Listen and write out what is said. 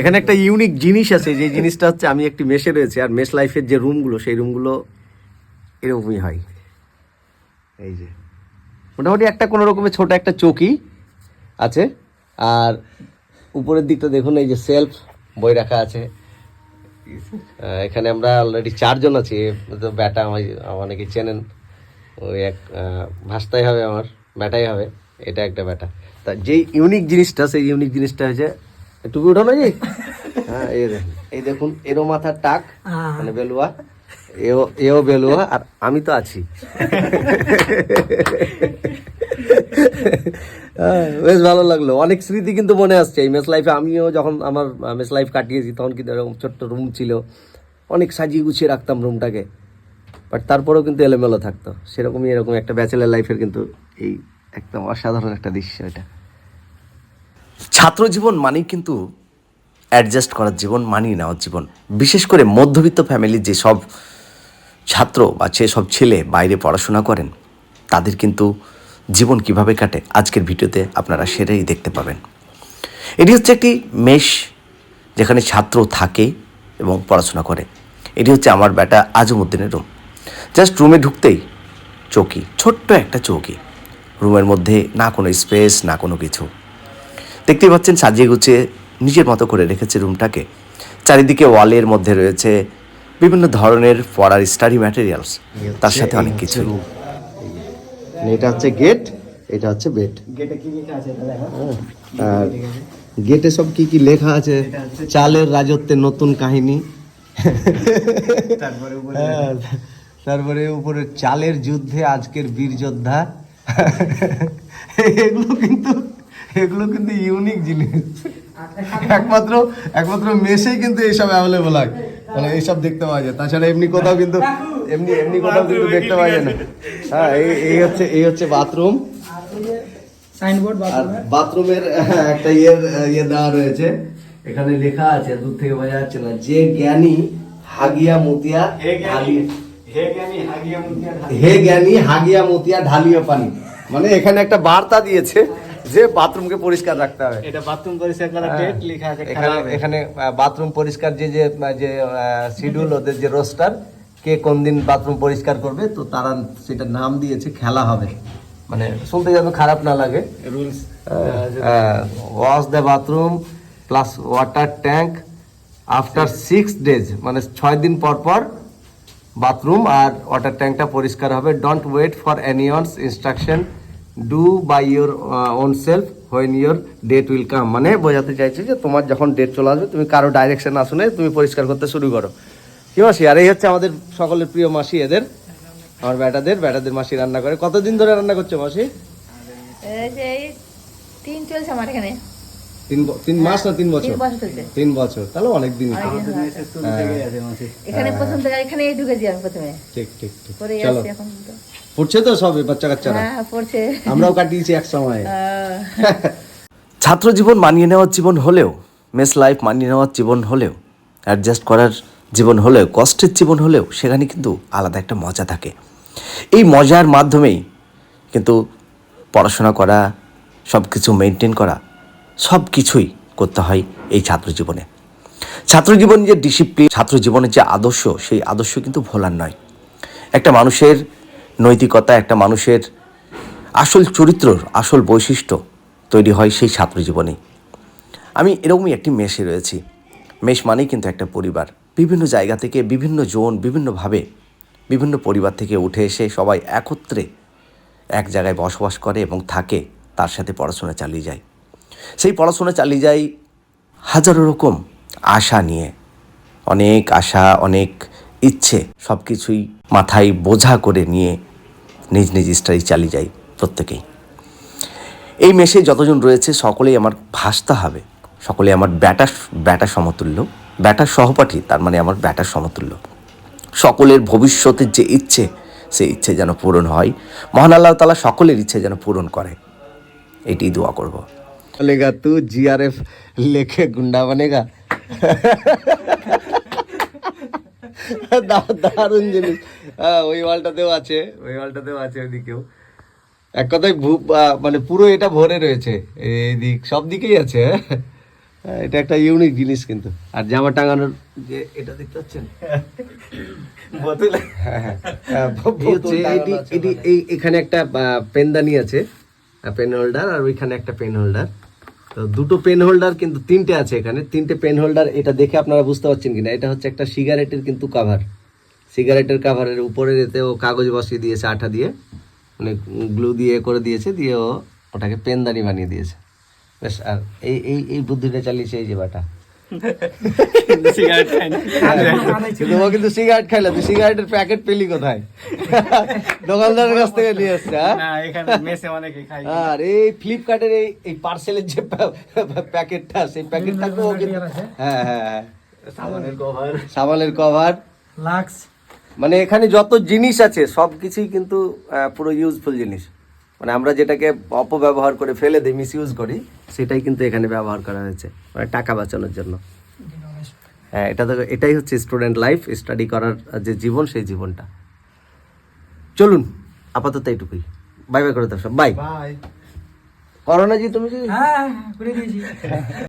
এখানে একটা ইউনিক জিনিস আছে যে জিনিসটা হচ্ছে আমি একটি মেসে রয়েছে আর মেস লাইফের যে রুমগুলো সেই রুমগুলো এরকমই হয়। এই যে। মোটামুটি একটা কোনো রকমের ছোট একটা চৌকি আছে আর উপরের দিকটা দেখুন এই যে সেলফ বই রাখা আছে। এখানে আমরা অলরেডি চারজন আছি তো ব্যাটা আমার অনেকে চেনেন। ওই এক ভাস্তাই হবে আমার ব্যাটাই হবে এটা একটা ব্যাটা। তা যেই ইউনিক জিনিসটা সেই ইউনিক জিনিসটা হচ্ছে টুপি উঠানো যে হ্যাঁ এই দেখুন। এই দেখুন এরও মাথার টাক মানে বেলুয়া। এও এও বেলুয়া আর আমি তো আছি। হ্যাঁ, বেশ ভালো লাগল। অনেক স্মৃতি কিন্তু মনে আসছে। এই মেস লাইফে আমিও যখন আমার মেস লাইফ কাটিয়েছি তখন কিন্তু এরকম ছোট্ট রুম ছিল। অনেক সাজিয়ে গুছিয়ে রাখতাম রুমটাকে বাট তারপরেও কিন্তু এলোমেলো থাকতো। সেরকমই এরকম একটা ব্যাচেলার লাইফের কিন্তু এই একদম অসাধারণ একটা দৃশ্য এটা। ছাত্র জীবন মানেই কিন্তু অ্যাডজাস্ট করার জীবন, মানিয়ে নেওয়ার জীবন। বিশেষ করে মধ্যবিত্ত ফ্যামিলির যে সব ছাত্র বা যে সব ছেলে বাইরে পড়াশোনা করেন, তাদের কিন্তু জীবন কীভাবে কাটে আজকের ভিডিওতে আপনারা সেটাই দেখতে পাবেন। এটি হচ্ছে একটি মেশ যেখানে ছাত্র থাকে এবং পড়াশোনা করে। এটি হচ্ছে আমার বেটা আজমুদ্দিনের রুম জাস্ট রুমে ঢুকতেই চৌকি, ছোট্ট একটা চৌকি। রুমের মধ্যে না কোনো স্পেস না কোনো কিছু। দেখতেই পাচ্ছেন সাজিয়ে গুছিয়ে নিজের মতো করে রেখেছে রুমটাকে। চারিদিকে ওয়ালের মধ্যে রয়েছে বিভিন্ন ধরনের পড়ার স্টাডি ম্যাটেরিয়ালস। তার সাথে অনেক কিছু এটা হচ্ছে গেট এটা হচ্ছে বেড গেটে কি আছে আর গেটে সব কি কি লেখা আছে? চালের রাজত্বের নতুন কাহিনী। তারপরে উপরে হ্যাঁ, তারপরে উপরে চালের যুদ্ধে আজকের বীর যোদ্ধা। এগুলো কিন্তু এগুলো কিন্তু ইউনিক জিনিস। একমাত্র একমাত্র মেসেই কিন্তু এইসব অ্যাভেলেবল হয়। মানে এইসব দেখতে পাওয়া যায়। তাছাড়া এমনি কোথাও কিন্তু এমনি এমনি কোথাও কিন্তু দেখতে পাওয়া যায় না। হ্যাঁ এই এই হচ্ছে এই হচ্ছে বাথরুম সাইনবোর্ড আর বাথরুমের? একটা ইয়ে ইয়ে দেওয়া রয়েছে। এখানে লেখা আছে দূর থেকে বোঝা যাচ্ছে না যে জ্ঞানী হাগিয়া মতিয়া হে জ্ঞানী ঢালিয়ে- হে জ্ঞানী হাগিয়া মুতিয়া হে জ্ঞানী হাগিয়া মতিয়া ঢালিয়ে পানি। মানে এখানে একটা বার্তা দিয়েছে যে বাথরুমকে পরিষ্কার রাখতে হবে। এটা বাথরুম পরিষ্কার করার হ্যাঁ। ডেট লেখা আছে এখানে এখানে বাথরুম পরিষ্কার যে যে যে শিডিউল ওদের যে রোস্টার কে কোন দিন বাথরুম পরিষ্কার করবে তো তারা সেটা নাম দিয়েছে খেলা হবে। মানে শুনতে যেন খারাপ না লাগে। Rules wash the bathroom plus water tank after six days মানে ছয় দিন পর পর বাথরুম আর ওয়াটার ট্যাঙ্কটা পরিষ্কার হবে। Don't wait for anyone's instruction do by your own self when your date will come মানে বোঝাতে চাইছে যে তোমার যখন ডেট চলে আসবে, তুমি কারও ডাইরেকশন না শুনে তুমি পরিষ্কার করতে শুরু করো। কি মাসি? আর এই হচ্ছে আমাদের সকলের প্রিয় মাসি এদের। আমার বেটাদের বেটাদের মাসি রান্না করে। কতদিন ধরে রান্না করছ মাসি? তিন চলছে আমার এখানে। তিন তিন মাস না তিন বছর? তিন বছর। তাহলে অনেকদিন অনেকদিন হয়েছে। হ্যাঁ। এখানে প্রথম থেকে এখানে ঢুকেছি আমি প্রথমে। ঠিক ঠিক ঠিক। চলো। আসছি এখন তো। পড়ছে তো সবে বাচ্চা কাচ্চারা? হ্যাঁ পড়ছে। আমরাও কাটিয়েছি এক সময়। ছাত্র জীবন মানিয়ে নেওয়ার জীবন হলেও মেস লাইফ মানিয়ে নেওয়ার জীবন হলেও অ্যাডজাস্ট করার জীবন হলেও কষ্টের জীবন হলেও সেখানে কিন্তু আলাদা একটা মজা থাকে। এই মজার মাধ্যমেই কিন্তু পড়াশোনা করা সব কিছু মেনটেন করা সব কিছুই করতে হয় এই ছাত্র জীবনে ছাত্র জীবন যে ডিসিপ্লিন ছাত্র জীবনের যে আদর্শ, সেই আদর্শ কিন্তু ভোলার নয়। একটা মানুষের নৈতিকতা, একটা মানুষের আসল চরিত্রর আসল বৈশিষ্ট্য তৈরি হয় সেই ছাত্র জীবনে আমি এরকমই একটি মেশে রয়েছি। মেশ মানেই কিন্তু একটা পরিবার। বিভিন্ন জায়গা থেকে বিভিন্ন জোন, বিভিন্নভাবে বিভিন্ন পরিবার থেকে উঠে এসে সবাই একত্রে এক জায়গায় বসবাস করে এবং থাকে, তার সাথে পড়াশোনা চালিয়ে যায়। সেই পড়াশোনা চালিয়ে যায় হাজারো রকম আশা নিয়ে। অনেক আশা, অনেক ইচ্ছে সব কিছুই মাথায় বোঝা করে নিয়ে নিজ নিজ স্টাডি চালিয়ে যায় প্রত্যেকেই। এই মেশে যতজন রয়েছে সকলেই আমার ভাসতে হবে। সকলে আমার ব্যাটার ব্যাটা সমতুল্য। ব্যাটার সহপাঠী, তার মানে আমার ব্যাটার সমতুল্য। সকলের ভবিষ্যতের যে ইচ্ছে সেই ইচ্ছে যেন পূরণ হয়। মহান আল্লাহ তালা সকলের ইচ্ছে যেন পূরণ করে। এটি দোয়া করব। বলেগা তু জিআরএফ লেখে গুন্ডা বনেগা দা- দারুণ জিনিস ওই ওয়ালটাতেও আছে ওই ওয়ালটাতেও আছে ওইদিকেও এক কথায় মানে পুরো এটা ভরে রয়েছে এই দিক সব দিকেই আছে এটা একটা ইউনিক জিনিস কিন্তু আর জামা টাঙানোর যে এটা দেখতে পাচ্ছেন বোতলে হ্যাঁ হ্যাঁ হ্যাঁ, এখানে একটা পেনদানি আছে। পেন হোল্ডার আর ওইখানে একটা পেন হোল্ডার। তো দুটো পেন হোল্ডার কিন্তু তিনটে আছে এখানে। তিনটে পেন হোল্ডার এটা দেখে আপনারা বুঝতে পারছেন কিনা? এটা হচ্ছে একটা সিগারেটের কিন্তু কাভার সিগারেটের কাভারের উপরে এতে ও কাগজ বসিয়ে দিয়েছে আঠা দিয়ে। মানে গ্লু দিয়ে করে দিয়েছে, দিয়ে ওটাকে পেনদানি বানিয়ে দিয়েছে। বেশ, আর এই এই এই বুদ্ধিটা চালিয়েছে এই যে বাটা। সিগারেট খাই না। কিন্তু ও কিন্তু সিগারেট খাইলো তুই সিগারেটের প্যাকেট পেলি কোথায়? দোকানদারের কাছ থেকে নিয়ে আসছে হ্যাঁ? না এখানে মেসে অনেকে খাই আর এই ফ্লিপকার্টের এই এই পার্সেলের যে প্যাকেটটা সেই প্যাকেটটা ও কিন্তু হ্যাঁ হ্যাঁ হ্যাঁ। সাবানের কভার সাবানের কভার লাক্স মানে এখানে যত জিনিস আছে সব কিছুই কিন্তু পুরো ইউজফুল জিনিস। মানে আমরা যেটাকে অপব্যবহার করে ফেলে দিই মিস ইউজ করি সেটাই কিন্তু এখানে ব্যবহার করা হয়েছে মানে টাকা বাঁচানোর জন্য। হ্যাঁ এটা তো এটাই হচ্ছে স্টুডেন্ট লাইফ স্টাডি করার যে জীবন সেই জীবনটা। চলুন আপাতত এইটুকুই। বাই বাই করে দাও সব। বাই করোনা জি তুমি কি? হ্যাঁ করে দিয়েছি।